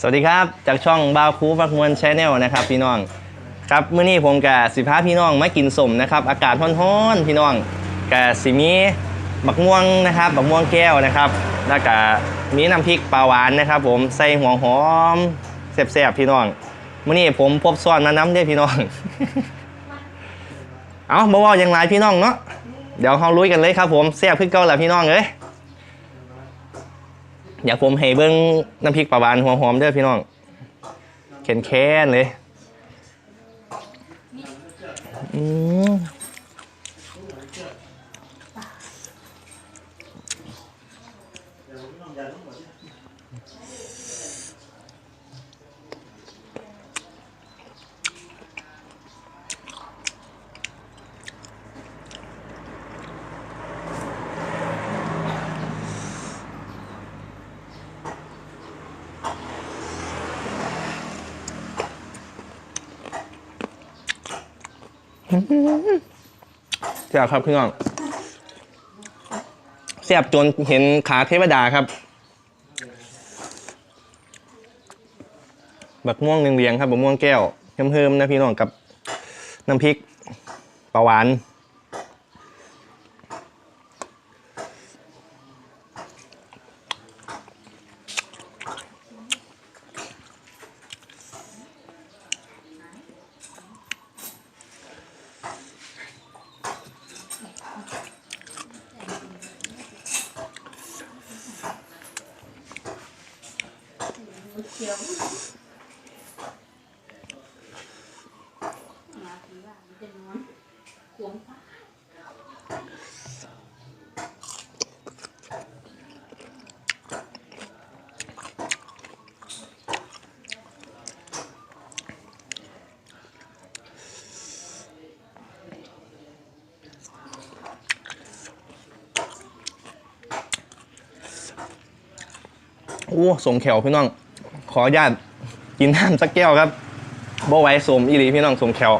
สวัสดีครับ จากช่องบาวคูบักมวนชแนลนะครับพี่น้อง ครับเมื้อนี้ผมกับสิพาพี่น้องมากินสมนะครับ อากาศร้อนๆพี่น้องกับสิมีบักม่วงนะครับบักม่วงแก้วนะครับแล้วก็มีน้ำพริกปลาหวานนะครับ ผมใส่หัวหอมแซ่บๆพี่น้องเมื้อนี้ผมพบซ้อนมาน้ำเด้พี่น้อง เอาบ่เว่าอย่างไรพี่น้องเนาะเดี๋ยวเราลุยกันเลยครับผมแซ่บขึ้นเก่าแล้วพี่น้องเอ้ย อยากผมให้เบิ้งน้ำพริกปลาหวานหอมๆเด้อพี่น้องเข็นแค้นเลยอืม แซ่บครับพี่น้องแซ่บจนเห็นขาเทวดาครับ บักม่วงเรียงๆครับบักม่วงแก้วเพิ่มๆนะพี่น้องกับน้ำพริกปลาหวาน โอ้สมแขวพี่น้อง ออนุญาตกินน้ำสักแก้วครับบ่ไว้สมอีหลีพี่น้องสมแขว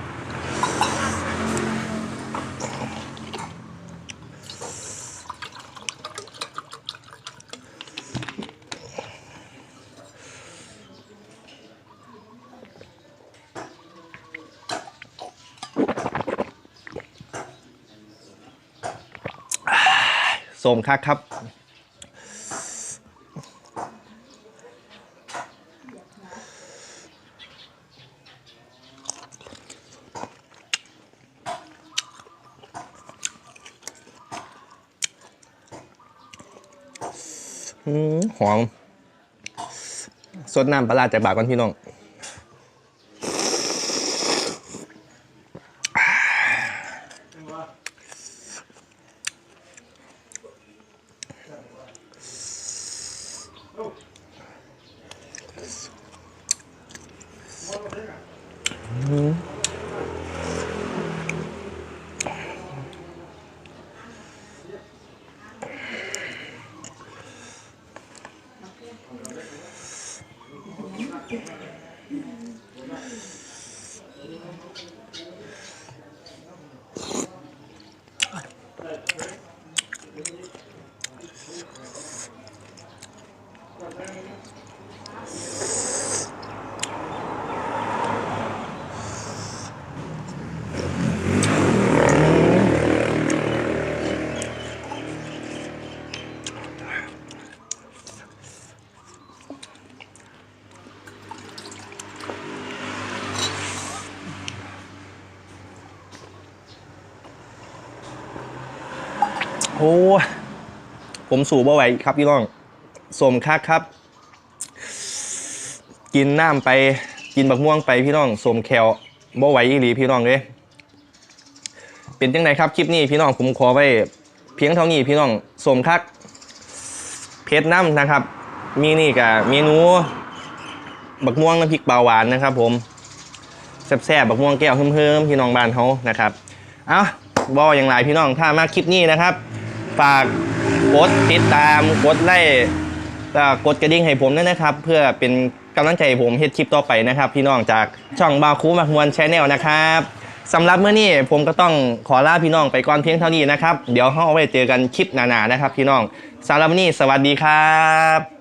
สมคักครับ หอมสดน้ำปลาร้าจากบากก่อนพี่น้อง โอ้ผมสูบเอาไว้ครับพี่น้องสมคักครับ กินน้ำไปกินบักม่วงไปพี่น้องสมแคลบ่ไหวอีหลีพี่น้องเลยเป็นจังไดครับคลิปนี้พี่น้องผมขอไว้เพียงเท่านี้พี่น้องสมคักเพชรน้ำนะครับ มีนี่กับเมนูบักม่วงน้ำพริกปลาหวานนะครับ ผมแซ่บๆบักม่วงแก้วเพิ่มๆพี่น้องบ้านเขานะครับ เอ้าบออย่างไรพี่น้องถ้ามาคลิปนี้นะครับ ฝากกดติดตามกดไลค์แล้วก็กดกระดิ่งให้ผมด้วยนะครับ เพื่อเป็นกำลังใจให้ผมเฮ็ดคลิปต่อไปนะครับ พี่น้องจากช่องบาคูมักมวลชแนลนะครับสำหรับเมื่อนี้ผมก็ต้องขอลาพี่น้องไปก่อนเพียงเท่านี้นะครับ เดี๋ยวเราเอาไว้เจอกันคลิปหนาๆนะครับ พี่น้องสำหรับวันนี้สวัสดีครับ